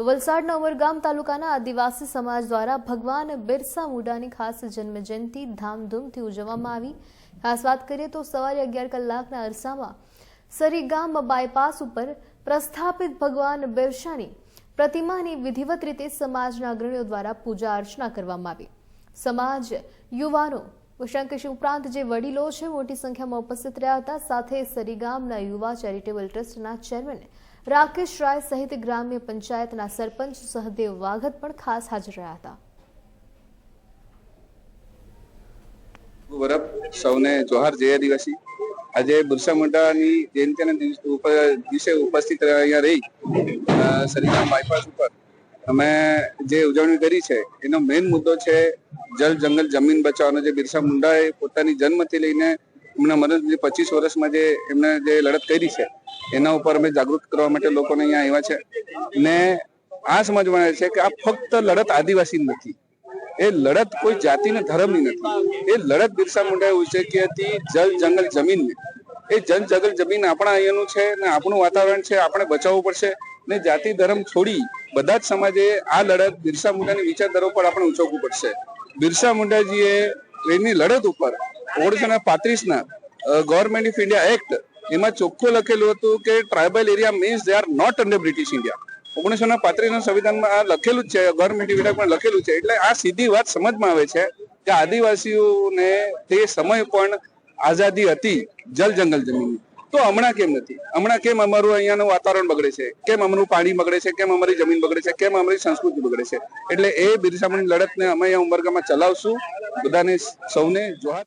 તો વલસાડના ઉમરગામ તાલુકાના આદિવાસી સમાજ દ્વારા ભગવાન બિરસા મુંડાની ખાસ જન્મજયંતિ ધામધૂમથી ઉજવવામાં આવી. ખાસ વાત કરીએ તો સવારે અગિયાર કલાકના અરસામાં સરીગામ બાયપાસ ઉપર પ્રસ્થાપિત ભગવાન બિરસાની પ્રતિમાની વિધિવત રીતે સમાજના અગ્રણીઓ દ્વારા પૂજા અર્ચના કરવામાં આવી. સમાજ યુવાનો શંકેશ ઉપરાંત જે વડીલો છે, મોટી સંખ્યામાં ઉપસ્થિત રહ્યા હતા. સાથે સરીગામના યુવા ચેરિટેબલ ટ્રસ્ટના ચેરમેન રાકેશ રાય સહિત ગ્રામ્ય પંચાયતના સરપંચ સહદેવ વાઘત પણ ખાસ હાજર રહ્યા હતા. સૌને જોહાર જય આદિવાસી. આજે બિરસા મુંડાની જયંતિના દિવસે ઉપસ્થિત અહીંયા રહી સરીગામ બાયપાસ ઉપર. અમે જે ઉજવણી કરી છે, એનો મેઇન મુદ્દો છે જલ જંગલ જમીન બચાવવાનો. જે બિરસા મુંડાએ પોતાની જન્મથી લઈને એમના મરણ પચીસ વર્ષમાં જે એમને જે લડત કરી છે એના ઉપર અમે જાગૃત કરવા માટે લોકોને અહીંયા આવ્યા છે. ને આ સમજવાના છે કે આ ફક્ત લડત આદિવાસી નથી. એ લડત કોઈ જાતિ ને ધર્મની નથી. એ લડત બિરસા મુંડાએ ઉછેરી હતી જલ જંગલ જમીનને. એ જલ જંગલ જમીન આપણા અહીંયાનું છે ને આપણું વાતાવરણ છે, આપણે બચાવવું પડશે. ને જાતિ ધર્મ છોડી બધા જ સમાજે આ લડત બિરસા મુંડાની વિચારધારા ઉપર આપણે ઉચકવું પડશે. બિરસા મુંડાજીએ એની લડત ઉપર ઓગણીસો ને પાંત્રીસ ના ગવર્મેન્ટ ઓફ ઇન્ડિયા એક્ટ એમાં ચોખ્ખું લખેલું હતું કે tribal area means they are not under British India ઓગણીસો ને પાંત્રીસ ના સંવિધાનમાં આ લખેલું જ છે ગવર્મેન્ટ વિભાગમાં લખેલું છે, એટલે આ સીધી વાત સમજમાં આવે છે કે આદિવાસીઓને તે સમય પણ આઝાદી હતી જલ જંગલ જમીન તો હમણાં કેમ નથી? હમણાં કેમ અમારું અહીંયાનું વાતાવરણ બગડે છે? કેમ અમારું પાણી બગડે છે? કેમ અમારી જમીન બગડે છે? કેમ અમારી સંસ્કૃતિ બગડે છે? એટલે એ બિરસામણી લડતને અમે અહીંયા ઉમરગામાં ચલાવશું. બધાને સૌને જોહાર.